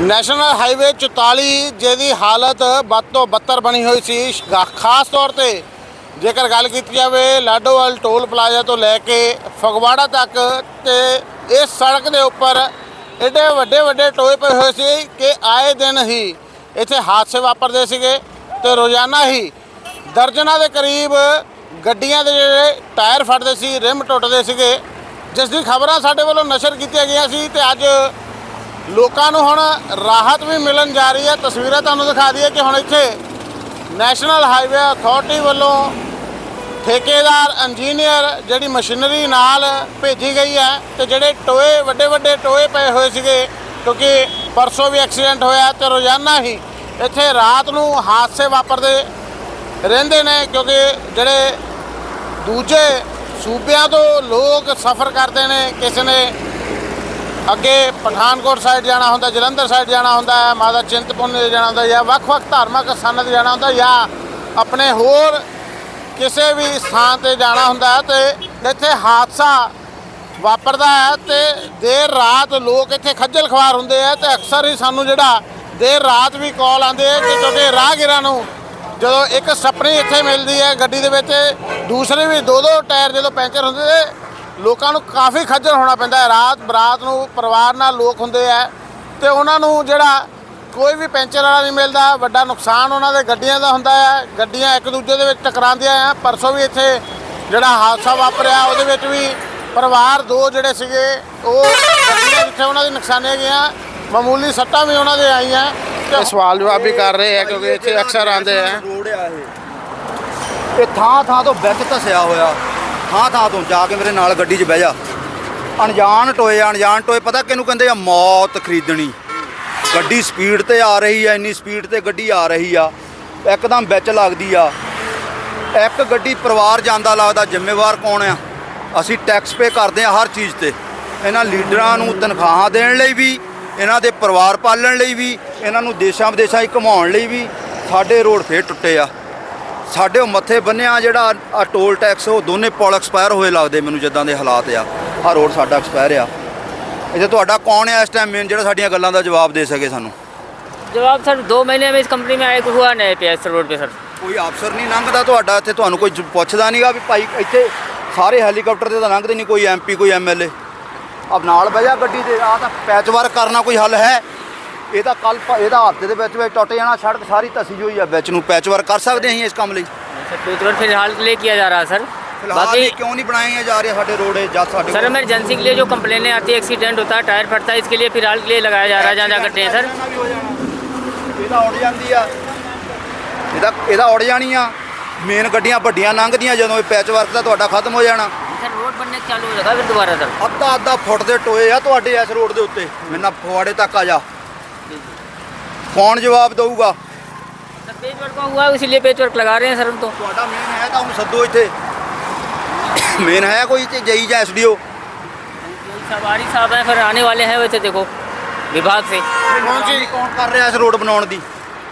National highway 44 ਜਿਹਦੀ ਹਾਲਤ ਵੱਧ ਤੋਂ ਬੱਤਰ ਬਣੀ ਹੋਈ ਸੀ। ਖ- ਖਾਸ ਤੌਰ ਤੇ ਜੇਕਰ ਗੱਲ ਕੀਤੀ ਜਾਵੇ ਲਾਡੋਵਾਲ ਟੋਲ ਪਲਾਜ਼ਾ ਤੋਂ ਲੈ ਕੇ ਫਗਵਾੜਾ ਤੱਕ, ਤੇ ਇਸ ਸੜਕ ਦੇ ਉੱਪਰ ਐਡੇ ਵੱਡੇ ਵੱਡੇ ਟੋਏ ਪਏ ਹੋਏ ਸੀ ਕਿ ਆਏ ਦਿਨ ਹੀ ਇੱਥੇ ਹਾਦਸੇ ਵਾਪਰਦੇ ਸੀਗੇ ਤੇ ਰੋਜ਼ਾਨਾ ਹੀ ਦਰਜਨਾਂ ਦੇ ਕਰੀਬ ਗੱਡੀਆਂ ਦੇ ਜਿਹੜੇ ਟਾਇਰ ਫਟਦੇ ਸੀ, ਰਿਮ ਟੁੱਟਦੇ ਸੀਗੇ। ਜਿਸ ਦੀ ਖਬਰਾਂ ਸਾਡੇ ਵੱਲੋਂ ਨਸ਼ਰ ਕੀਤੀਆਂ ਗਈਆਂ ਸੀ ਤੇ ਅੱਜ ਲੋਕਾਂ ਨੂੰ ਹੁਣ ਰਾਹਤ ਵੀ ਮਿਲਣ ਜਾ ਰਹੀ ਹੈ। ਤਸਵੀਰਾਂ ਤੁਹਾਨੂੰ ਦਿਖਾ ਦਈਏ ਕਿ ਹੁਣ ਇੱਥੇ ਨੈਸ਼ਨਲ ਹਾਈਵੇ ਅਥਾਰਟੀ ਵੱਲੋਂ ਠੇਕੇਦਾਰ ਇੰਜੀਨੀਅਰ ਜਿਹੜੀ ਮਸ਼ੀਨਰੀ ਨਾਲ ਭੇਜੀ ਗਈ ਹੈ ਤੇ ਜਿਹੜੇ ਟੋਏ, ਵੱਡੇ ਵੱਡੇ ਟੋਏ ਪਏ ਹੋਏ ਸੀਗੇ ਕਿਉਂਕਿ ਪਰਸੋਂ ਵੀ ਐਕਸੀਡੈਂਟ ਹੋਇਆ ਤੇ ਰੋਜ਼ਾਨਾ ਹੀ ਇੱਥੇ ਰਾਤ ਨੂੰ ਹਾਦਸੇ ਵਾਪਰਦੇ ਰਹਿੰਦੇ ਨੇ ਕਿਉਂਕਿ ਜਿਹੜੇ ਦੂਜੇ ਸੂਬਿਆਂ ਤੋਂ ਲੋਕ ਸਫ਼ਰ ਕਰਦੇ ਨੇ, ਕਿਸੇ ਨੇ ਅੱਗੇ ਪਠਾਨਕੋਟ ਸਾਈਡ ਜਾਣਾ ਹੁੰਦਾ, ਜਲੰਧਰ ਸਾਈਡ ਜਾਣਾ ਹੁੰਦਾ ਹੈ ਮਾਤਾ ਚਿੰਤਪੁਰਨੀ ਜਾਣਾ ਹੁੰਦਾ, ਜਾਂ ਵੱਖ-ਵੱਖ ਧਾਰਮਿਕ ਸਥਾਨਾਂ ਤੇ ਜਾਣਾ ਹੁੰਦਾ, ਜਾਂ ਆਪਣੇ ਹੋਰ ਕਿਸੇ ਵੀ ਸਥਾਨ ਤੇ ਜਾਣਾ ਹੁੰਦਾ ਹੈ ਤੇ ਇੱਥੇ ਹਾਦਸਾ ਵਾਪਰਦਾ ਹੈ ਤੇ ਦੇਰ ਰਾਤ ਲੋਕ ਇੱਥੇ ਖੱਜਲ ਖਵਾਰ ਹੁੰਦੇ ਆ ਤੇ ਅਕਸਰ ਹੀ ਸਾਨੂੰ ਜਿਹੜਾ ਦੇਰ ਰਾਤ ਵੀ ਕਾਲ ਆਉਂਦੇ ਆ ਕਿ ਕਿਉਂਕਿ ਰਾਹਗੀਰਾਂ ਨੂੰ ਜਦੋਂ ਇੱਕ ਸਪਣੀ ਇੱਥੇ ਮਿਲਦੀ ਹੈ ਗੱਡੀ ਦੇ ਵਿੱਚ, ਦੂਸਰੇ ਵੀ ਦੋ ਦੋ ਟਾਇਰ ਜਦੋਂ ਪੈਂਚਰ ਹੁੰਦੇ ਲੋਕਾਂ ਨੂੰ ਕਾਫੀ ਖੱਜਲ ਹੋਣਾ ਪੈਂਦਾ ਹੈ। ਰਾਤ ਬਰਾਤ ਨੂੰ ਪਰਿਵਾਰ ਨਾਲ ਲੋਕ ਹੁੰਦੇ ਆ ਤੇ ਉਹਨਾਂ ਨੂੰ ਜਿਹੜਾ ਕੋਈ ਵੀ ਪੈਂਚਰ ਵਾਲਾ ਨਹੀਂ ਮਿਲਦਾ ਵੱਡਾ ਨੁਕਸਾਨ ਉਹਨਾਂ ਦੇ ਗੱਡੀਆਂ ਦਾ ਹੁੰਦਾ ਹੈ। ਗੱਡੀਆਂ ਇੱਕ ਦੂਜੇ ਦੇ ਵਿੱਚ ਟਕਰਾਉਂਦੀਆਂ ਆ। ਪਰਸੋਂ ਵੀ ਇੱਥੇ ਜਿਹੜਾ ਹਾਦਸਾ ਵਾਪਰਿਆ ਉਹਦੇ ਵਿੱਚ ਵੀ ਪਰਿਵਾਰ ਦੋ ਜਿਹੜੇ ਸੀਗੇ ਉਹ ਗੱਡੀਆਂ ਜਿੱਥੇ ਉਹਨਾਂ ਦੀ ਨੁਕਸਾਨੀਆਂ ਗਈਆਂ ਮਾਮੂਲੀ ਸੱਟਾਂ ਵੀ ਉਹਨਾਂ ਦੇ ਆਈਆਂ ਤੇ ਸਵਾਲ ਜਵਾਬ ਵੀ ਕਰ ਰਹੇ ਆ ਕਿਉਂਕਿ ਇੱਥੇ ਅਕਸਰ ਆਉਂਦੇ ਆ। ਇਹ ਥਾਂ ਥਾਂ ਤੋਂ ਵਿੱਚ ਧਸਿਆ ਹੋਇਆ। ਥਾਂ ਥਾਂ ਤੋਂ ਜਾ ਕੇ ਮੇਰੇ ਨਾਲ ਗੱਡੀ 'ਚ ਬਹਿ ਜਾ। ਅਣਜਾਣ ਟੋਏ ਅਣਜਾਣ ਟੋਏ, ਪਤਾ ਕਿਹਨੂੰ ਕਹਿੰਦੇ ਆ? ਮੌਤ ਖਰੀਦਣੀ। ਗੱਡੀ ਸਪੀਡ ਤੇ ਆ ਰਹੀ ਆ, ਇੰਨੀ ਸਪੀਡ ਤੇ ਗੱਡੀ ਆ ਰਹੀ ਆ। ਇੱਕਦਮ ਵਿੱਚ ਲੱਗਦੀ ਆ। ਇੱਕ ਗੱਡੀ ਪਰਿਵਾਰ ਜਾਂਦਾ ਲੱਗਦਾ, ਜ਼ਿੰਮੇਵਾਰ ਕੌਣ ਆ? ਅਸੀਂ ਟੈਕਸ ਪੇ ਕਰਦੇ ਆ ਹਰ ਚੀਜ਼ ਤੇ। ਇਹਨਾਂ ਲੀਡਰਾਂ ਨੂੰ ਤਨਖਾਹਾਂ ਦੇਣ ਲਈ ਵੀ, ਇਹਨਾਂ ਦੇ ਪਰਿਵਾਰ ਪਾਲਣ ਲਈ ਵੀ, ਇਹਨਾਂ ਨੂੰ ਦੇਸ਼ਾਂ ਵਿਦੇਸ਼ਾਂ 'ਚ ਘੁਮਾਉਣ ਲਈ ਵੀ ਸਾਡੇ ਰੋਡ ਫੇਰ ਟੁੱਟੇ ਆ। ਸਾਡੇ ਉਹ ਮੱਥੇ ਬੰਨਿਆ ਜਿਹੜਾ ਆ ਟੋਲ ਟੈਕਸ ਉਹ ਦੋਨੇ ਪੁਲ ਐਕਸਪਾਇਰ ਹੋਏ ਲੱਗਦੇ ਮੈਨੂੰ ਜਿੱਦਾਂ ਦੇ ਹਾਲਾਤ ਆ ਆ ਰੋਡ ਸਾਡਾ ਐਕਸਪਾਇਰ ਆ ਇਹਦੇ ਤੁਹਾਡਾ ਕੌਣ ਆ ਇਸ ਟਾਈਮ ਮੇਨ ਜਿਹੜਾ ਸਾਡੀਆਂ ਗੱਲਾਂ ਦਾ ਜਵਾਬ ਦੇ ਸਕੇ ਸਾਨੂੰ जवाब सर दो महीने में इस कंपनी में आए हुआ नहीं पे सर रोड पे सर ਕੋਈ ਅਫਸਰ ਨਹੀਂ ਲੰਘਦਾ ਤੁਹਾਡਾ ਇੱਥੇ ਤੁਹਾਨੂੰ ਕੋਈ ਜ- ਪੁੱਛਦਾ ਨਹੀਂਗਾ ਵੀ ਭਾਈ ਇੱਥੇ ਸਾਰੇ ਹੈਲੀਕਾਪਟਰ ਤੇ ਤਾਂ ਲੰਘਦੇ ਨਹੀਂ ਕੋਈ ਐਮਪੀ ਕੋਈ ਐਮਐਲਏ ਅਬ ਨਾਲ ਬਹਿ ਜਾ ਗੱਡੀ ਤੇ ਆ ਤਾਂ ਪੈਚ ਵਰਕ ਕਰਨਾ ਕੋਈ ਹੱਲ ਹੈ ਇਹ ਤਾਂ ਕੱਲ ਇਹਦਾ ਹਫਤੇ ਦੇ ਵਿੱਚ ਵਿੱਚ ਟੁੱਟ ਜਾਣਾ ਸੜਕ ਸਾਰੀ ਧਸੀ ਹੋਈ ਆ ਵਿੱਚ ਨੂੰ ਪੈਚ ਵਰਕ ਕਰ ਸਕਦੇ ਅਸੀਂ ਇਸ ਕੰਮ ਲਈ सर कोई तुरंत फिलहाल के लिए किया जा रहा है सर ਫਿਲਹਾਲ बाकी ਇਹ ਕਿਉਂ ਨਹੀਂ ਬਣਾਏ ਜਾ ਰਹੇ ਸਾਡੇ ਰੋਡ ਜਦ ਸਾਡੇ सर ਕੋਲ? इमरजेंसी के लिए जो कंप्लेनें आती है एक्सीडेंट होता है टायर फटता है इसके लिए फिलहाल के लिए लगाया जा रहा है जहाँ जहाँ करते हैं सर ਵੀ ਹੋ ਜਾਣਾ। ਇਹਦਾ ਉੜ ਜਾਂਦੀ ਆ ਇਹਦਾ ਇਹਦਾ ਉੜ ਜਾਣੀ ਆ ਮੇਨ ਗੱਡੀਆਂ ਵੱਡੀਆਂ ਲੰਘਦੀਆਂ ਜਦੋਂ ਇਹ ਪੈਚ ਵਰਕ ਦਾ ਤੁਹਾਡਾ ਖਤਮ ਹੋ ਜਾਣਾ सर रोड बनने चालू हो जाएगा फिर दोबारा सर ਅੱਧਾ ਅੱਧਾ ਫੁੱਟ ਦੇ ਟੋਏ ਆ ਤੁਹਾਡੇ ਇਸ ਰੋਡ ਦੇ ਉੱਤੇ ਮੈਨਾਂ ਫਵਾੜੇ ਤੱਕ ਆ ਜਾ ਕੌਣ ਜਵਾਬ ਦਊਗਾ सर पेच वर्क का हुआ है इसीलिए पेच वर्क लगा रहे हैं सर हम तो ਤੁਹਾਡਾ ਮੇਨ ਹੈ ਤਾਂ ਉਹਨੂੰ ਸੱਦੋ ਇੱਥੇ ਮੇਨ ਹੈ ਕੋਈ ਤੇ ਜਈ ਜਾਂ ਐਸਡੀਓ सवारी साहब हैं फिर आने वाले हैं वैसे देखो विभाग से ਕੌਣ ਜੀ ਕੌਣ ਕਰ ਰਿਹਾ ਇਸ ਰੋਡ ਬਣਾਉਣ ਦੀ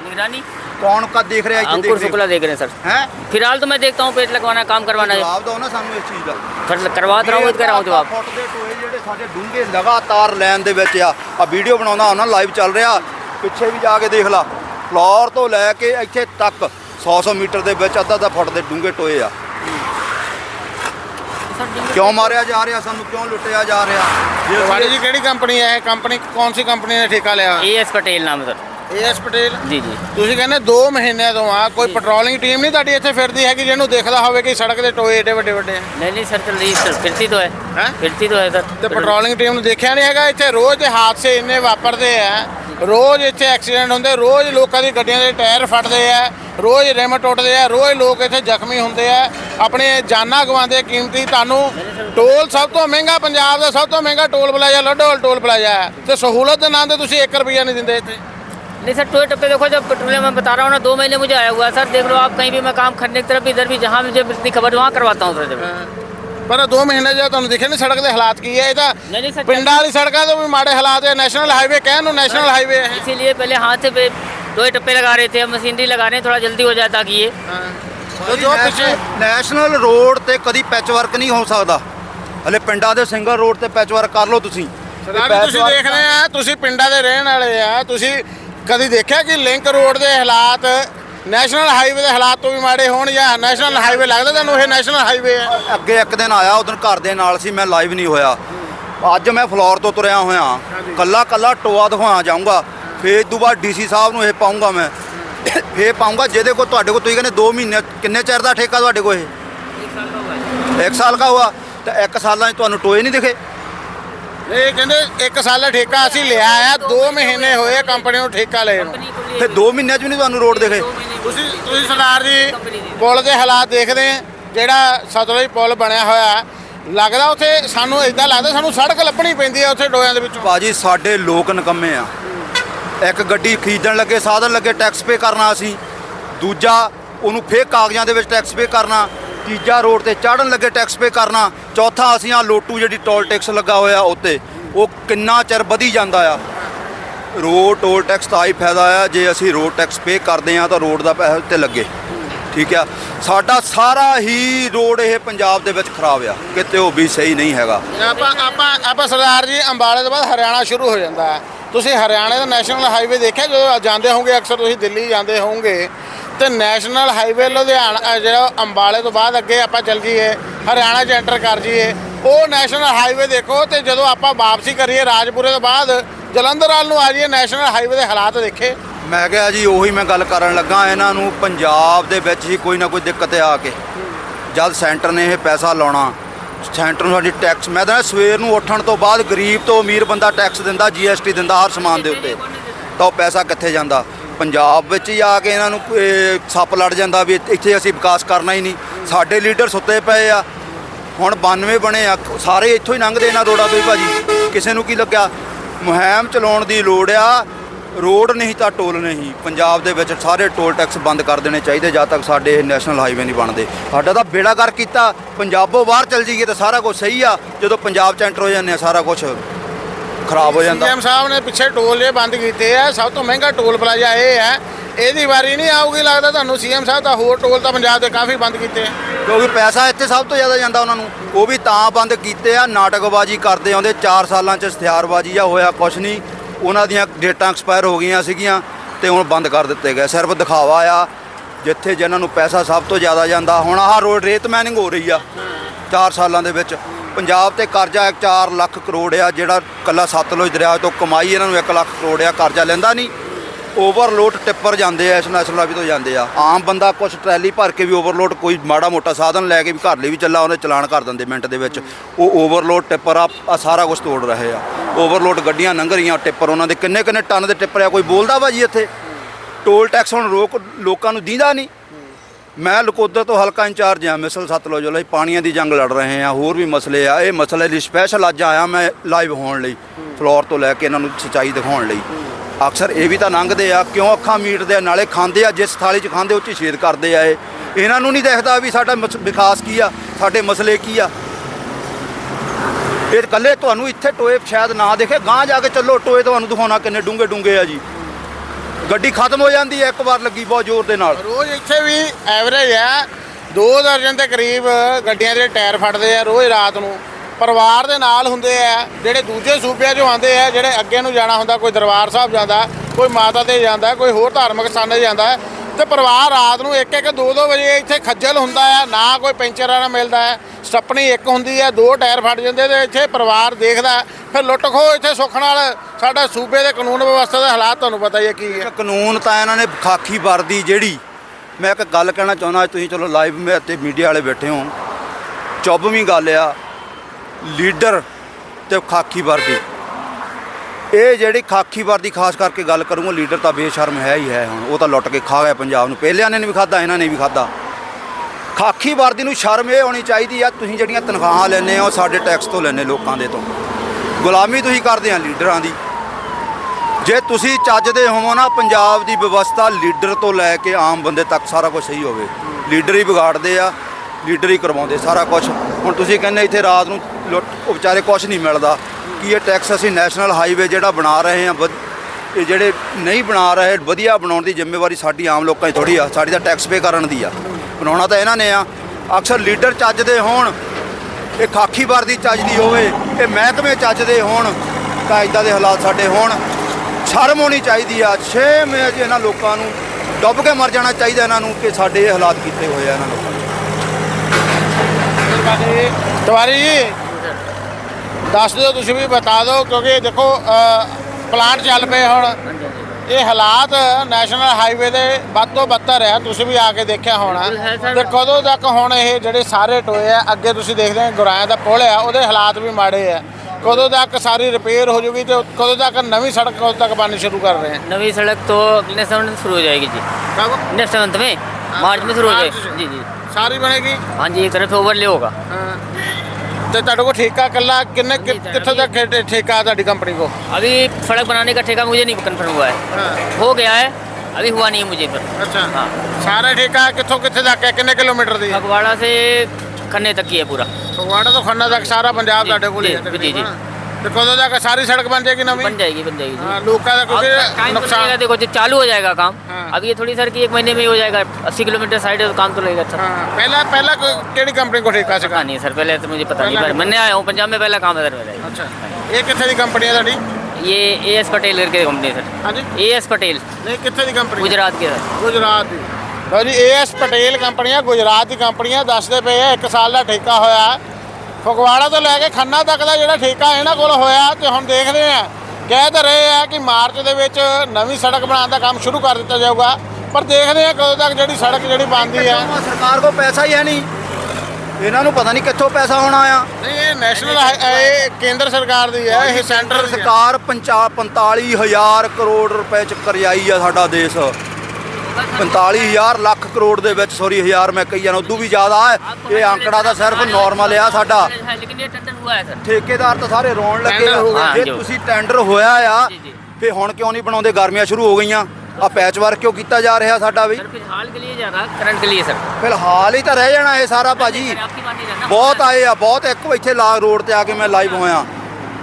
निगरानी ਕੌਣ ਕਾ ਦੇਖ ਰਿਹਾ ਇੱਥੇ अंकुर शुक्ला देख रहे हैं सर ਹੈ फिलहाल तो मैं देखता हूँ पेच लगवाना काम करवाना है ਜਵਾਬ ਦਿਓ ਨਾ ਸਾਨੂੰ ਇਸ ਚੀਜ਼ ਦਾ फिर करवा रहा हूँ कर रहा हूँ जवाब ਫੁੱਟ ਦੇ ਟੋਏ ਜਿਹੜੇ ਸਾਡੇ ਡੂੰਘੇ ਲਗਾਤਾਰ ਲਾਈਨ ਦੇ ਵਿੱਚ ਆ ਆ ਵੀਡੀਓ ਬਣਾਉਂਦਾ ਉਹਨਾਂ ਲਾਈਵ ਚੱਲ ਰਿਹਾ ਪਿੱਛੇ ਵੀ ਜਾ ਕੇ ਦੇਖ ਲਾ। ਫਲੋਰ ਤੋਂ ਲੈ ਕੇ ਇੱਥੇ ਤੱਕ 100-100 ਮੀਟਰ ਦੇ ਵਿੱਚ ਅੱਧਾ ਦਾ ਫੁੱਟ ਦੇ ਡੂੰਘੇ ਟੋਏ ਆ। ਕਿਉਂ ਮਾਰਿਆ ਜਾ ਰਿਹਾ? ਸਾਨੂੰ ਕਿਉਂ ਲੁੱਟਿਆ ਜਾ ਰਿਹਾ? ਜੀ ਕਿਹੜੀ ਕੰਪਨੀ ਹੈ? ਇਹ ਕੰਪਨੀ ਕੌਣ ਸੀ ਕੰਪਨੀ ਨੇ ਠੇਕਾ ਲਿਆ? ਏਐਸ ਪਟੇਲ ਨਾਮ ਦਾ। ਏਐਸ ਪਟੇਲ जी जी ਤੁਸੀਂ ਕਹਿੰਦੇ 2 ਮਹੀਨਿਆਂ ਤੋਂ ਆ ਕੋਈ ਪੈਟਰੋਲਿੰਗ ਟੀਮ ਨਹੀਂ ਤੁਹਾਡੀ ਇੱਥੇ ਫਿਰਦੀ ਹੈ ਕਿ ਜਿਹਨੂੰ ਦੇਖਦਾ ਹੋਵੇ ਕਿ ਸੜਕ ਦੇ ਟੋਏ ਏਡੇ ਵੱਡੇ ਵੱਡੇ ਆ नहीं नहीं सर चल रही है सर फिरती तो है हैं? फिरती तो है सर ਤੇ ਪੈਟਰੋਲਿੰਗ ਟੀਮ ਨੂੰ ਦੇਖਿਆ ਨਹੀਂ ਹੈਗਾ ਇੱਥੇ ਰੋਜ਼ ਦੇ ਹਾਦਸੇ ਇੰਨੇ ਵਾਪਰਦੇ ਆ ਰੋਜ਼ ਇੱਥੇ ਐਕਸੀਡੈਂਟ ਹੁੰਦੇ ਰੋਜ਼ ਲੋਕਾਂ ਦੀ ਗੱਡੀਆਂ ਦੇ ਟਾਇਰ ਫਟਦੇ ਆ ਰੋਜ਼ ਰਿਮ ਟੁੱਟਦੇ ਆ ਰੋਜ਼ ਲੋਕ ਇੱਥੇ ਜ਼ਖਮੀ ਹੁੰਦੇ ਆ ਆਪਣੇ ਜਾਨਾਂ ਗਵਾਉਂਦੇ ਆ ਕੀਮਤੀ ਤੁਹਾਨੂੰ ਟੋਲ ਸਭ ਤੋਂ ਮਹਿੰਗਾ ਪੰਜਾਬ ਦਾ ਸਭ ਤੋਂ ਮਹਿੰਗਾ toll plaza Laddowal toll plaza ਹੈ ਤੇ ਸਹੂਲਤ ਦੇ ਨਾਂ ਤੇ ਤੁਸੀਂ 1 ਰੁਪਿਆ ਨਹੀਂ ਦਿੰਦੇ ਇੱਥੇ नहीं सर टोए टप्पे देखो जब पेट्रोलियम में बता रहा हूँ ना दो महीने मुझे आया हुआ है सर देख लो आप कहीं भी मैं काम करने की तरफ भी इधर भी जहाँ मुझे इतनी खबर वहाँ करवाता हूँ सर जब ਪਰ 2 ਮਹੀਨੇ ਜੇ ਤੁਹਾਨੂੰ ਦਿਖੇ ਨਹੀਂ ਸੜਕ ਦੇ ਹਾਲਾਤ ਕੀ ਹੈ ਇਹ ਤਾਂ नहीं नहीं सर ਪਿੰਡਾਂ ਵਾਲੀ ਸੜਕਾਂ ਤੋਂ ਵੀ ਮਾੜੇ ਹਾਲਾਤ ਹੈ ਨੈਸ਼ਨਲ ਹਾਈਵੇ ਕਹਿਣ ਨੂੰ ਨੈਸ਼ਨਲ ਹਾਈਵੇ ਹੈ इसीलिए पहले हाथ से पे टोए टप्पे लगा रहे थे अब मशीनरी लगा रहे हैं थोड़ा जल्दी हो जाए ताकि ये ਤੇ ਜੋ ਪਿੱਛੇ ਨੈਸ਼ਨਲ ਰੋਡ ਤੇ ਕਦੀ ਪੈਚ ਵਰਕ ਨਹੀਂ ਹੋ ਸਕਦਾ ਹਲੇ ਪਿੰਡਾਂ ਦੇ ਸਿੰਗਲ ਰੋਡ ਤੇ ਪੈਚ ਵਰਕ ਕਰ ਲਓ ਤੁਸੀਂ ਸਰਦਾਰ ਜੀ ਤੁਸੀਂ ਦੇਖ ਰਹੇ ਆ ਤੁਸੀਂ ਪਿੰਡਾਂ ਦੇ ਰਹਿਣ ਵਾਲੇ ਆ ਤੁਸੀਂ ਕਦੀ ਦੇਖਿਆ ਕਿ ਲਿੰਕ ਰੋਡ ਦੇ ਹਾਲਾਤ ਨੈਸ਼ਨਲ ਹਾਈਵੇ ਦੇ ਹਾਲਾਤ ਤੋਂ ਵੀ ਮਾੜੇ ਹੋਣ ਜਾਂ ਨੈਸ਼ਨਲ ਹਾਈਵੇ ਲੱਗਦਾ ਤੁਹਾਨੂੰ ਇਹ ਨੈਸ਼ਨਲ ਹਾਈਵੇ ਹੈ? ਅੱਗੇ ਇੱਕ ਦਿਨ ਆਇਆ ਉਦੋਂ ਘਰ ਦੇ ਨਾਲ ਸੀ ਮੈਂ ਲਾਈਵ ਨਹੀਂ ਹੋਇਆ। ਅੱਜ ਮੈਂ ਫਲੋਰ ਤੋਂ ਤੁਰਿਆ ਹੋਇਆ। ਕੱਲਾ ਕੱਲਾ ਟੋਆ ਦਿਖਾਉਣਾ ਚਾਹੂੰਗਾ। ਫੇਰ ਤੋਂ ਬਾਅਦ ਡੀਸੀ ਸਾਹਿਬ ਨੂੰ ਇਹ ਪਾਉਂਗਾ ਮੈਂ। ਫੇਰ ਪਾਉਂਗਾ ਜਿਹਦੇ ਕੋਲ ਤੁਹਾਡੇ ਕੋਲ ਤੁਸੀਂ ਕਹਿੰਦੇ 2 ਮਹੀਨੇ ਕਿੰਨੇ ਚਿਰ ਦਾ ਠੇਕਾ ਤੁਹਾਡੇ ਕੋਲ ਇਹ? ਇੱਕ ਸਾਲ ਦਾ ਹੁਆ ਤਾਂ ਇੱਕ ਸਾਲਾਂ 'ਚ ਤੁਹਾਨੂੰ ਟੋਏ ਨਹੀਂ ਦਿਖੇ? ਇਹ ਕਹਿੰਦੇ ਇੱਕ ਸਾਲ ਦਾ ਠੇਕਾ ਅਸੀਂ ਲਿਆ ਆ 2 ਮਹੀਨੇ ਹੋਏ ਕੰਪਨੀ ਨੂੰ ਠੇਕਾ ਲਏ ਨੂੰ। ਫਿਰ 2 ਮਹੀਨਿਆਂ 'ਚ ਵੀ ਨਹੀਂ ਤੁਹਾਨੂੰ ਰੋਡ ਦਿਖੇ? ਤੁਸੀਂ ਤੁਸੀਂ ਸਰਦਾਰ ਜੀ ਪੁਲ ਦੇ ਹਾਲਾਤ ਦੇਖਦੇ ਆ ਜਿਹੜਾ ਸਤਲੁਜ ਪੁਲ ਬਣਿਆ ਹੋਇਆ ਲੱਗਦਾ ਉੱਥੇ ਸਾਨੂੰ ਇਦਾਂ ਲੱਗਦਾ ਸਾਨੂੰ ਸੜਕ ਲੱਭਣੀ ਪੈਂਦੀ ਹੈ ਉੱਥੇ ਡੋਇਆਂ ਦੇ ਵਿੱਚੋਂ। ਭਾਜੀ ਸਾਡੇ ਲੋਕ ਨਿਕੰਮੇ ਆ। ਇੱਕ ਗੱਡੀ ਖਰੀਦਣ ਲੱਗੇ ਸਾਧਨ ਲੱਗੇ ਟੈਕਸ ਪੇ ਕਰਨਾ ਅਸੀਂ। ਦੂਜਾ ਉਹਨੂੰ ਫੇਰ ਕਾਗਜ਼ਾਂ ਦੇ ਵਿੱਚ ਟੈਕਸ ਪੇ ਕਰਨਾ। ਤੀਜਾ ਰੋਡ ਤੇ ਚੜਨ ਲੱਗੇ ਟੈਕਸ ਪੇ ਕਰਨਾ। ਚੌਥਾ ਅਸੀਂ ਆ ਲੋਟੂ ਜਿਹੜੀ ਟੋਲ ਟੈਕਸ ਲੱਗਾ ਹੋਇਆ ਉੱਤੇ, ਉਹ ਕਿੰਨਾ ਚਿਰ ਵਧੀ ਜਾਂਦਾ ਆ? ਰੋਡ ਟੋਲ ਟੈਕਸ ਦਾ ਹੀ ਫਾਇਦਾ ਆ, ਜੇ ਅਸੀਂ ਰੋਡ ਟੈਕਸ ਪੇ ਕਰਦੇ ਆ ਤਾਂ ਰੋਡ ਦਾ ਪੈਸਾ 'ਤੇ ਲੱਗੇ। ਠੀਕ ਆ? ਸਾਡਾ ਸਾਰਾ ਹੀ ਰੋਡ ਇਹ ਪੰਜਾਬ ਦੇ ਵਿੱਚ ਖਰਾਬ ਆ। ਕਿਤੇ ਉਹ ਵੀ ਸਹੀ ਨਹੀਂ ਹੈਗਾ। ਆਪਾਂ ਆਪਾਂ ਆਪਾਂ ਸਰਦਾਰ ਜੀ, ਅੰਬਾਲੇ ਤੋਂ ਬਾਅਦ ਹਰਿਆਣਾ ਸ਼ੁਰੂ ਹੋ ਜਾਂਦਾ। ਤੁਸੀਂ ਹਰਿਆਣੇ ਦਾ ਨੈਸ਼ਨਲ ਹਾਈਵੇ ਦੇਖਿਆ, ਜਦੋਂ ਜਾਂਦੇ ਹੋਵੋਗੇ, ਅਕਸਰ ਤੁਸੀਂ ਦਿੱਲੀ ਜਾਂਦੇ ਹੋਵੋਗੇ ਤੇ ਨੈਸ਼ਨਲ ਹਾਈਵੇ ਲੁਧਿਆਣਾ ਜਿਹੜਾ ਅੰਬਾਲੇ ਤੋਂ ਬਾਅਦ ਅੱਗੇ ਆਪਾਂ ਚੱਲ ਜੀਏ ਹਰਿਆਣਾ 'ਚ ਐਂਟਰ ਕਰ ਜੀਏ ਉਹ ਨੈਸ਼ਨਲ ਹਾਈਵੇ ਦੇਖੋ ਤੇ ਜਦੋਂ ਆਪਾਂ ਵਾਪਸੀ ਕਰੀਏ ਰਾਜਪੁਰੇ ਤੋਂ ਬਾਅਦ, ਜਲੰਧਰ ਵਾਲ ਨੂੰ ਆ ਜਾਈਏ ਨੈਸ਼ਨਲ ਹਾਈਵੇ ਦੇ ਹਾਲਾਤ ਦੇਖੇ। ਮੈਂ ਕਿਹਾ ਜੀ, ਉਹੀ ਮੈਂ ਗੱਲ ਕਰਨ ਲੱਗਾ, ਇਹਨਾਂ ਨੂੰ ਪੰਜਾਬ ਦੇ ਵਿੱਚ ਹੀ ਕੋਈ ਨਾ ਕੋਈ ਦਿੱਕਤ ਆ ਕੇ। ਜਦ ਸੈਂਟਰ ਨੇ ਇਹ ਪੈਸਾ ਲਾਉਣਾ, ਸੈਂਟਰ ਨੂੰ ਸਾਡੀ ਟੈਕਸ ਮੈਂ ਤਾਂ ਸਵੇਰ ਨੂੰ ਉੱਠਣ ਤੋਂ ਬਾਅਦ ਗਰੀਬ ਤੋਂ ਅਮੀਰ ਬੰਦਾ ਟੈਕਸ ਦਿੰਦਾ ਜੀਐਸਟੀ ਦਿੰਦਾ ਹਰ ਸਮਾਨ ਦੇ ਉੱਤੇ। ਤਾਂ ਉਹ ਪੈਸਾ ਕਿੱਥੇ ਜਾਂਦਾ? ਪੰਜਾਬ ਵਿੱਚ ਹੀ ਆ ਕੇ ਇਹਨਾਂ ਨੂੰ ਸੱਪ ਲੜ ਜਾਂਦਾ ਵੀ ਇੱਥੇ ਅਸੀਂ ਵਿਕਾਸ ਕਰਨਾ ਹੀ ਨਹੀਂ। ਸਾਡੇ ਲੀਡਰ ਸੁੱਤੇ ਪਏ ਆ। ਹੁਣ 92 ਬਣੇ ਆ। ਸਾਰੇ ਇੱਥੋਂ ਹੀ ਲੰਘਦੇ ਇਹਨਾਂ ਰੋਡਾਂ ਤੋਂ ਹੀ ਭਾਜੀ। ਕਿਸੇ ਨੂੰ ਕੀ ਲੱਗਿਆ? ਮੁਹਿੰਮ ਚਲਾਉਣ ਦੀ ਲੋੜ ਆ। ਰੋਡ ਨਹੀਂ ਤਾਂ ਟੋਲ ਨਹੀਂ। ਪੰਜਾਬ ਦੇ ਵਿੱਚ ਸਾਰੇ ਟੋਲ ਟੈਕਸ ਬੰਦ ਕਰ ਦੇਣੇ ਚਾਹੀਦੇ, ਜਦ ਤੱਕ ਸਾਡੇ ਇਹ ਨੈਸ਼ਨਲ ਹਾਈਵੇ ਨਹੀਂ ਬਣਦੇ। ਸਾਡਾ ਤਾਂ ਬੇੜਾ ਕਰ ਕੀਤਾ। ਪੰਜਾਬੋਂ ਬਾਹਰ ਚਲ ਜਾਈਏ ਤਾਂ ਸਾਰਾ ਕੁਝ ਸਹੀ ਆ। ਜਦੋਂ ਪੰਜਾਬ ਚ ਐਂਟਰ ਹੋ ਜਾਂਦੇ ਆ, ਸਾਰਾ ਕੁਝ ਖਰਾਬ ਹੋ ਜਾਂਦਾ। ਸੀਐਮ ਸਾਹਿਬ ਨੇ ਪਿੱਛੇ ਟੋਲ ਜੇ ਬੰਦ ਕੀਤੇ ਆ ਸਭ ਤੋਂ ਮਹਿੰਗਾ ਟੋਲ ਪਲਾਜ਼ਾ ਇਹ ਹੈ। ਇਹਦੀ ਵਾਰੀ ਨਹੀਂ ਆਊਗੀ ਲੱਗਦਾ ਤੁਹਾਨੂੰ ਸੀਐਮ ਸਾਹਿਬ ਤਾਂ ਹੋਰ ਟੋਲ ਤਾਂ ਪੰਜਾਬ ਦੇ ਕਾਫੀ ਬੰਦ ਕੀਤੇ ਆ। ਕਿਉਂਕਿ ਪੈਸਾ ਇੱਥੇ ਸਭ ਤੋਂ ਜ਼ਿਆਦਾ ਜਾਂਦਾ ਉਹਨਾਂ ਨੂੰ। ਉਹ ਵੀ ਤਾਂ ਬੰਦ ਕੀਤੇ ਆ ਨਾਟਕਬਾਜ਼ੀ ਕਰਦੇ ਆਉਂਦੇ 4 ਸਾਲਾਂ ਚ ਇਸ਼ਤਿਹਾਰਬਾਜ਼ੀ ਜਾਂ ਹੋਇਆ ਕੁਛ ਨਹੀਂ। ਉਹਨਾਂ ਦੀਆਂ ਡੇਟਾਂ ਐਕਸਪਾਇਰ ਹੋ ਗਈਆਂ ਸੀਗੀਆਂ ਤੇ ਹੁਣ ਬੰਦ ਕਰ ਦਿੱਤੇ ਗਏ। ਸਿਰਫ ਦਿਖਾਵਾ ਆ ਜਿੱਥੇ ਜਿਨ੍ਹਾਂ ਨੂੰ ਪੈਸਾ ਸਭ ਤੋਂ ਜ਼ਿਆਦਾ ਜਾਂਦਾ। ਹੁਣ ਆਹ ਰੋਡ ਰੇਤ ਮੈਨਿੰਗ ਹੋ ਰਹੀ ਆ 4 ਸਾਲਾਂ ਦੇ ਵਿੱਚ। ਪੰਜਾਬ ਤੇ ਕਰਜ਼ਾ 4 ਲੱਖ ਕਰੋੜ ਆ, ਜਿਹੜਾ ਕੱਲਾ ਸਤਲੁਜ ਦਰਿਆ ਤੋਂ ਕਮਾਈ ਇਹਨਾਂ ਨੂੰ 1 ਲੱਖ ਕਰੋੜ ਆ, ਕਰਜ਼ਾ ਲੈਂਦਾ ਨਹੀਂ। ਓਵਰਲੋਡ ਟਿੱਪਰ ਜਾਂਦੇ ਆ, ਇਸ ਨੈਸ਼ਨਲ ਹਾਈਵੇ ਤੋਂ ਜਾਂਦੇ ਆ। ਆਮ ਬੰਦਾ ਕੁਝ ਟਰੈਲੀ ਭਰ ਕੇ ਵੀ ਓਵਰਲੋਡ ਕੋਈ ਮਾੜਾ ਮੋਟਾ ਸਾਧਨ ਲੈ ਕੇ ਵੀ ਘਰ ਲਈ ਵੀ ਚੱਲਾ, ਉਹਨੇ ਚਲਾਨ ਕਰ ਦਿੰਦੇ ਮਿੰਟ ਦੇ ਵਿੱਚ। ਉਹ ਓਵਰਲੋਡ ਟਿੱਪਰ ਆ ਸਾਰਾ ਕੁਝ ਤੋੜ ਰਹੇ ਆ। ਓਵਰਲੋਡ ਗੱਡੀਆਂ ਲੰਘ ਰਹੀਆਂ ਟਿੱਪਰ ਉਹਨਾਂ ਦੇ ਕਿੰਨੇ ਕਿੰਨੇ ਟਨ ਦੇ ਟਿੱਪਰ ਆ, ਕੋਈ ਬੋਲਦਾ ਵਾ ਜੀ ਇੱਥੇ? ਟੋਲ ਟੈਕਸ ਹੁਣ ਰੋਕ, ਲੋਕਾਂ ਨੂੰ ਦੀਂਦਾ ਨਹੀਂ। ਮੈਂ ਲਕੋਦਰ ਤੋਂ ਹਲਕਾ ਇੰਚਾਰਜ ਹਾਂ, ਮਿਸਲ ਸਤਲੁਜ ਲਈ ਪਾਣੀਆਂ ਦੀ ਜੰਗ ਲੜ ਰਹੇ ਹਾਂ, ਹੋਰ ਵੀ ਮਸਲੇ ਆ। ਇਹ ਮਸਲੇ ਲਈ ਸਪੈਸ਼ਲ ਅੱਜ ਆਇਆ ਮੈਂ ਲਾਈਵ ਹੋਣ ਲਈ ਫਲੋਰ ਤੋਂ ਲੈ ਕੇ ਇਹਨਾਂ ਨੂੰ ਸੱਚਾਈ ਦਿਖਾਉਣ ਲਈ। ਅਕਸਰ ਇਹ ਵੀ ਤਾਂ ਲੰਘਦੇ ਆ, ਕਿਉਂ ਅੱਖਾਂ ਮੀਟਦੇ ਆ, ਨਾਲੇ ਖਾਂਦੇ ਆ, ਜਿਸ ਥਾਲੀ 'ਚ ਖਾਂਦੇ ਉਹ 'ਚ ਛੇਦ ਕਰਦੇ ਆ ਇਹ। ਇਹਨਾਂ ਨੂੰ ਨਹੀਂ ਦੇਖਦਾ ਵੀ ਸਾਡਾ ਮਸ- ਵਿਕਾਸ ਕੀ ਆ, ਸਾਡੇ ਮਸਲੇ ਕੀ ਆ। ਇਹ ਇਕੱਲੇ ਤੁਹਾਨੂੰ ਇੱਥੇ ਟੋਏ ਸ਼ਾਇਦ ਨਾ ਦੇਖੇ ਗਾਂ ਜਾ ਕੇ ਚੱਲੋ, ਟੋਏ ਤੁਹਾਨੂੰ ਦਿਖਾਉਣਾ ਕਿੰਨੇ ਡੂੰਘੇ ਡੂੰਘੇ ਆ ਜੀ। ਗੱਡੀ ਖਤਮ ਹੋ ਜਾਂਦੀ ਹੈ, ਇੱਕ ਵਾਰ ਲੱਗੀ ਬਹੁਤ ਜ਼ੋਰ ਦੇ ਨਾਲ। ਰੋਜ਼ ਇੱਥੇ ਵੀ ਐਵਰੇਜ ਹੈ। ਦੋ ਦਰਜਨ ਦੇ ਕਰੀਬ ਗੱਡੀਆਂ ਦੇ ਟਾਇਰ ਫਟਦੇ ਆ ਰੋਜ਼ ਰਾਤ ਨੂੰ। ਪਰਿਵਾਰ ਦੇ ਨਾਲ ਹੁੰਦੇ ਆ, ਜਿਹੜੇ ਦੂਜੇ ਸੂਬਿਆਂ 'ਚੋਂ ਆਉਂਦੇ ਆ, ਜਿਹੜੇ ਅੱਗੇ ਨੂੰ ਜਾਣਾ ਹੁੰਦਾ, ਕੋਈ ਦਰਬਾਰ ਸਾਹਿਬ ਜਾਂਦਾ, ਕੋਈ ਮਾਤਾ ਦੇ ਜਾਂਦਾ, ਕੋਈ ਹੋਰ ਧਾਰਮਿਕ ਸਥਾਨੇ ਜਾਂਦਾ ਤੇ ਪਰਿਵਾਰ ਰਾਤ ਨੂੰ 1 1 2 2 ਵਜੇ ਇੱਥੇ ਖੱਜਲ ਹੁੰਦਾ ਆ, ਨਾ ਕੋਈ ਪੈਂਚਰ ਵਾਲਾ ਮਿਲਦਾ ਹੈ। ਸਟੱਪਣੀ ਇੱਕ ਹੁੰਦੀ ਹੈ, ਦੋ ਟਾਇਰ ਫਟ ਜਾਂਦੇ ਤੇ ਇੱਥੇ ਪਰਿਵਾਰ ਦੇਖਦਾ ਫਿਰ ਲੁੱਟ ਖੋ ਇੱਥੇ ਸੁੱਖ ਨਾਲ ਸਾਡਾ ਸੂਬੇ ਦੇ ਕਾਨੂੰਨ ਵਿਵਸਥਾ ਦੇ ਹਾਲਾਤ ਤੁਹਾਨੂੰ ਪਤਾ ਹੀ ਹੈ ਕੀ ਹੈ। ਕਾਨੂੰਨ ਤਾਂ ਇਹਨਾਂ ਨੇ ਖਾਕੀ ਵਰਦੀ ਜਿਹੜੀ, ਮੈਂ ਇੱਕ ਗੱਲ ਕਹਿਣਾ ਚਾਹੁੰਦਾ ਤੁਸੀਂ ਚਲੋ ਲਾਈਵ ਮੇ ਤੇ ਮੀਡੀਆ ਵਾਲੇ ਬੈਠੇ ਹੋ। ਚੁੱਭਵੀਂ ਗੱਲ ਆ, ਲੀਡਰ ਤੇ ਖਾਕੀ ਵਰਦੀ। ਇਹ ਜਿਹੜੀ ਖਾਕੀ ਵਰਦੀ ਖਾਸ ਕਰਕੇ ਗੱਲ ਕਰੂੰਗਾ, ਲੀਡਰ ਤਾਂ ਬੇਸ਼ਰਮ ਹੈ ਹੀ ਹੈ ਹੁਣ। ਉਹ ਤਾਂ ਲੁੱਟ ਕੇ ਖਾ ਗਿਆ ਪੰਜਾਬ ਨੂੰ। ਪਹਿਲਿਆਂ ਨੇ ਵੀ ਖਾਦਾ ਇਹਨਾਂ ਨੇ ਵੀ ਖਾਦਾ ਖਾਕੀ ਵਰਦੀ ਨੂੰ ਸ਼ਰਮ ਇਹ ਹੋਣੀ ਚਾਹੀਦੀ ਆ, ਤੁਸੀਂ ਜਿਹੜੀਆਂ ਤਨਖਾਹਾਂ ਲੈਂਦੇ ਹੋ, ਸਾਡੇ ਟੈਕਸ ਤੋਂ ਲੈਂਦੇ ਲੋਕਾਂ ਦੇ ਤੋਂ। ਗੁਲਾਮੀ ਤੁਸੀਂ ਕਰਦੇ ਆ ਲੀਡਰਾਂ ਦੀ। ਜੇ ਤੁਸੀਂ ਚੱਜਦੇ ਹੋਵੋ ਨਾ, ਪੰਜਾਬ ਦੀ ਵਿਵਸਥਾ ਲੀਡਰ ਤੋਂ ਲੈ ਕੇ ਆਮ ਬੰਦੇ ਤੱਕ ਸਾਰਾ ਕੁਝ ਸਹੀ ਹੋਵੇ। ਲੀਡਰ ਹੀ ਵਿਗਾੜਦੇ ਆ, ਲੀਡਰ ਹੀ ਕਰਵਾਉਂਦੇ ਸਾਰਾ ਕੁਝ ਹੁਣ ਤੁਸੀਂ ਕਹਿੰਦੇ ਇੱਥੇ ਰਾਤ ਨੂੰ ਲੁੱਟ ਵਿਚਾਰੇ ਕੁਝ ਨਹੀਂ ਮਿਲਦਾ। ਕੀ ਇਹ ਟੈਕਸ ਅਸੀਂ ਨੈਸ਼ਨਲ ਹਾਈਵੇ ਜਿਹੜਾ ਬਣਾ ਰਹੇ ਆ ਵਧ- ਇਹ ਜਿਹੜੇ ਨਹੀਂ ਬਣਾ ਰਹੇ ਵਧੀਆ ਬਣਾਉਣ ਦੀ ਜ਼ਿੰਮੇਵਾਰੀ ਸਾਡੀ ਆਮ ਲੋਕਾਂ ਦੀ ਥੋੜੀ ਆ ਸਾਡੀ ਤਾਂ ਟੈਕਸ ਪੇ ਕਰਨ ਦੀ ਆ। ਬਣਾਉਣਾ ਤਾਂ ਇਹਨਾਂ ਨੇ ਆ। ਅਕਸਰ ਲੀਡਰ ਚੱਜਦੇ ਹੋਣ ਇਹ ਖਾਕੀ ਵਰਦੀ ਚੱਜਦੀ ਹੋਵੇ ਇਹ ਮਹਿਕਮੇ ਚੱਜਦੇ ਹੋਣ ਤਾਂ ਇਦਾਂ ਦੇ ਹਾਲਾਤ ਸਾਡੇ ਹੋਣ। ਸ਼ਰਮ ਹੋਣੀ ਚਾਹੀਦੀ ਆ। ਛੇ ਮੇ ਜੀ ਇਹਨਾਂ ਲੋਕਾਂ ਨੂੰ ਡੁੱਬ ਕੇ ਮਰ ਜਾਣਾ ਚਾਹੀਦਾ ਇਹਨਾਂ ਨੂੰ ਕਿ ਸਾਡੇ ਇਹ ਹਾਲਾਤ ਕੀਤੇ ਹੋਏ ਆ ਇਹਨਾਂ ਲੋਕਾਂ ਨੇ ਤਿਵਾਰੀ ਜੀ। ਦੱਸ ਦਿਓ ਤੁਸੀਂ ਵੀ ਬਤਾ ਦਿਓ ਕਿਉਂਕਿ ਦੇਖੋ ਪਲਾਂਟ ਚੱਲ ਪਏ ਹੁਣ ਇਹ ਹਾਲਾਤ ਨੈਸ਼ਨਲ ਹਾਈਵੇ ਦੇ ਵੱਧ ਤੋਂ ਬੱਤਰ ਹੈ ਤੁਸੀਂ ਵੀ ਆ ਕੇ ਦੇਖਿਆ ਹੋਣਾ ਬਿਲਕੁਲ ਹੈ ਸਰ। ਤੇ ਕਦੋਂ ਤੱਕ ਹੁਣ ਇਹ ਜਿਹੜੇ ਸਾਰੇ ਟੋਏ ਆ ਅੱਗੇ ਤੁਸੀਂ ਦੇਖਦੇ ਹੋ ਗੁਰਾਇਆ ਦਾ ਪੁਲ ਆ ਉਹਦੇ ਹਾਲਾਤ ਵੀ ਮਾੜੇ ਆ ਕਦੋਂ ਤੱਕ ਸਾਰੀ ਰਿਪੇਅਰ ਹੋ ਜੂਗੀ ਤੇ ਕਦੋਂ ਤੱਕ ਨਵੀਂ ਸੜਕ ਕਦੋਂ ਤੱਕ ਬਣਨੀ ਸ਼ੁਰੂ ਕਰ ਰਹੇ ਆ नवी सड़क तो नेक्स्ट मंथ में शुरू हो जाएगी जी ਕਬ नेक्स्ट मंथ में मार्च में शुरू हो मार्च जाएगी से। जी जी ਸਾਰੀ ਬਣੇਗੀ हाँ जी एक तरफ से ओवरले होगा ਹਾਂ। ਤੇ ਤੁਹਾਡੇ ਕੋਲ ਠੇਕਾ ਕੱਲਾ ਕਿੰਨੇ ਕਿ- ਹਾਂਜੀ ਸਰ, ਕਿੱਥੋਂ ਤੱਕ ਠੇ- ਠੇਕਾ ਤੁਹਾਡੀ ਕੰਪਨੀ ਕੋ अभी सड़क बनाने का ठेका मुझे नहीं कंफर्म हुआ है ਹਾਂ हो गया है अभी हुआ नहीं है मुझे पर ਅੱਛਾ हाँ ਸਾਰਾ ਠੇਕਾ ਕਿੱਥੋਂ ਕਿੱਥੇ ਤੱਕ ਹੈ ਕਿੰਨੇ ਕਿਲੋਮੀਟਰ ਦੀ ਹੈ फगवाड़ा से खन्ने तक की है पूरा ਫਗਵਾੜਾ ਤੋਂ ਖੰਨਾ ਤੱਕ ਸਾਰਾ ਪੰਜਾਬ ਜੀ, ਤੁਹਾਡੇ ਕੋਲ ਹੀ ਹੈ ਜੀ, ਜੀ, ਜੀ। ਤਕਰੀਬਨ। ਤੇ ਕਦੋਂ ਤੱਕ ਸਾਰੀ ਸੜਕ ਬਣ ਜਾਏਗੀ ਨਵੀਂ बन जाएगी बन जाएगी जी ਹਾਂ, ਲੋਕਾਂ ਦਾ अब ਕਿਉਂਕਿ टाइम तो ਨੁਕਸਾਨ लगेगा देखो जब चालू हो जाएगा काम हाँ। अब ये थोड़ी सर कि एक महीने में ही हो जाएगा अस्सी किलोमीटर साइड है तो काम तो लगेगा अच्छा ਹਾਂ ਪਹਿਲਾਂ ਪਹਿਲਾਂ ਕੋਈ- ਕਿਹੜੀ ਕੰਪਨੀ ਕੋ ਠੇਕਾ ਸੀਗਾ पता नहीं सर पहले तो मुझे पता नहीं पहला पर मैं आया हूँ पंजाब में पहला काम है सर मेरा ਅੱਛਾ ਇਹ ਕਿੱਥੇ ਦੀ ਕੰਪਨੀ ਹੈ ਤੁਹਾਡੀ ये ए एस पटेल करके कंपनी है सर ਹਾਂਜੀ ए एस पटेल ਨਹੀਂ ਕਿੱਥੇ ਦੀ ਕੰਪਨੀ गुजरात के सर ਗੁਜਰਾਤ ਦੀ ਲਓ ਜੀ ਏਐਸ ਪਟੇਲ ਕੰਪਨੀ ਆ ਗੁਜਰਾਤ ਦੀ ਕੰਪਨੀ ਆ ਦੱਸਦੇ ਪਏ ਆ 1 ਸਾਲ ਦਾ ਠੇਕਾ ਹੋਇਆ ਫਗਵਾੜਾ ਤੋਂ ਲੈ ਕੇ ਖੰਨਾ ਤੱਕ ਦਾ ਜਿਹੜਾ ਠੇਕਾ ਇਹਨਾਂ ਕੋਲ ਹੋਇਆ ਤੇ ਹੁਣ ਦੇਖਦੇ ਆ ਕਹਿ ਤਾਂ ਰਹੇ ਆ ਕਿ ਮਾਰਚ ਦੇ ਵਿੱਚ ਨਵੀਂ ਸੜਕ ਬਣਾਉਣ ਦਾ ਕੰਮ ਸ਼ੁਰੂ ਕਰ ਦਿੱਤਾ ਜਾਊਗਾ ਪਰ ਦੇਖਦੇ ਆ ਕਦੋਂ ਤੱਕ ਜਿਹੜੀ ਸੜਕ ਜਿਹੜੀ ਬਣਦੀ ਆ। ਸਰਕਾਰ ਕੋਲ ਪੈਸਾ ਹੀ ਹੈ ਨਹੀਂ। ਇਹਨਾਂ ਨੂੰ ਪਤਾ ਨਹੀਂ ਕਿੱਥੋਂ ਪੈਸਾ ਹੋਣਾ ਆ ਨਹੀਂ ਇਹ ਨੈਸ਼ਨਲ ਇਹ ਕੇਂਦਰ ਸਰਕਾਰ ਦੀ ਹੈ ਇਹ ਸੈਂਟਰ ਹੈ। ਸਰਕਾਰ 45000 ਕਰੋੜ ਰੁਪਏ ਚ ਕਰਜਾਈ ਆ ਸਾਡਾ ਦੇਸ਼। 45000 ਲੱਖ ਕਰੋੜ ਦੇ ਵਿੱਚ ਸੌਰੀ ਹਜ਼ਾਰ ਮੈਂ ਕਹੀ ਜਾਣਾ ਉਦੋਂ ਵੀ ਜ਼ਿਆਦਾ ਹੈ। ਇਹ ਅੰਕੜਾ ਤਾਂ ਸਿਰਫ ਨਾਰਮਲ ਆ ਸਾਡਾ। ਠੇਕੇਦਾਰ ਤਾਂ ਸਾਰੇ ਰੋਣ ਲੱਗੇ ਜੇ ਤੁਸੀਂ ਟੈਂਡਰ ਹੋਇਆ ਆ ਜੀ, ਫੇ ਹੁਣ ਕਿਉਂ ਨਹੀਂ ਬਣਾਉਂਦੇ? ਗਰਮੀਆਂ ਸ਼ੁਰੂ ਹੋ ਗਈਆਂ। ਆ ਪੈਚ ਵਰਕ ਕਿਉਂ ਕੀਤਾ ਜਾ ਰਿਹਾ ਸਾਡਾ ਵੀ? सर फिलहाल के लिए जा रहा करंट ਫਿਲਹਾਲ ਹੀ ਤਾਂ ਰਹਿ ਜਾਣਾ ਇਹ ਸਾਰਾ ਭਾਜੀ। ਬਹੁਤ ਆਏ ਆ ਬਹੁਤ ਇੱਕ ਇੱਥੇ ਲਾ ਰੋਡ ਤੇ ਆ ਕੇ ਮੈਂ ਲਾਈਵ ਹੋਇਆ।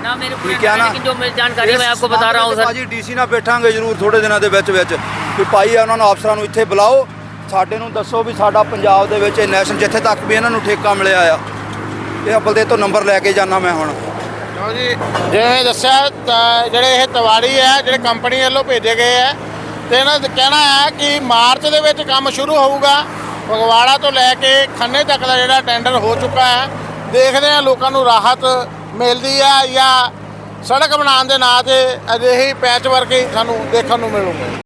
ना मेरे को ठीक है ना? लेकिन जो मेरी जानकारी है, मैं आपको बता रहा हूँ सर ਭਾਜੀ ਡੀਸੀ ਨਾਲ ਬੈਠਾਂਗੇ ਜਰੂਰ ਥੋੜੇ ਦਿਨਾਂ ਦੇ ਵਿੱਚ ਵਿੱਚ ਵੀ ਭਾਈ ਉਹਨਾਂ ਨੂੰ ਅਫਸਰਾਂ ਨੂੰ ਇੱਥੇ ਬੁਲਾਓ ਸਾਡੇ ਨੂੰ ਦੱਸੋ ਵੀ ਸਾਡਾ ਪੰਜਾਬ ਦੇ ਵਿੱਚ ਇਹ ਨੈਸ਼ਨ ਜਿੱਥੇ ਤੱਕ ਵੀ ਇਹਨਾਂ ਨੂੰ ਠੇਕਾ ਮਿਲਿਆ ਆ ਇਹ ਅਬਲ ਦੇ ਤੋਂ ਨੰਬਰ ਲੈ ਕੇ ਜਾਣਾ ਮੈਂ ਹੁਣ ਲਓ ਜੀ ਜਿਵੇਂ ਦੱਸਿਆ ਤਾਂ ਜਿਹੜੇ ਇਹ ਤਵਾੜੀ ਹੈ ਜਿਹੜੇ ਕੰਪਨੀ ਵੱਲੋਂ ਭੇਜੇ ਗਏ ਹੈ ਤੇ ਇਹਨਾਂ ਦਾ ਕਹਿਣਾ ਹੈ ਕਿ ਮਾਰਚ ਦੇ ਵਿੱਚ ਕੰਮ ਸ਼ੁਰੂ ਹੋਊਗਾ ਫਗਵਾੜਾ ਤੋਂ ਲੈ ਕੇ ਖੰਨੇ ਤੱਕ ਦਾ ਜਿਹੜਾ ਟੈਂਡਰ ਹੋ ਚੁੱਕਾ ਹੈ ਦੇਖਦੇ ਹਾਂ ਲੋਕਾਂ ਨੂੰ ਰਾਹਤ ਮਿਲਦੀ ਹੈ ਜਾਂ ਸੜਕ ਬਣਾਉਣ ਦੇ ਨਾਂ ਤੇ ਅਜਿਹੀ ਪੈਚ ਵਰਕਿੰਗ ਸਾਨੂੰ ਦੇਖਣ ਨੂੰ ਮਿਲੂਗੀ।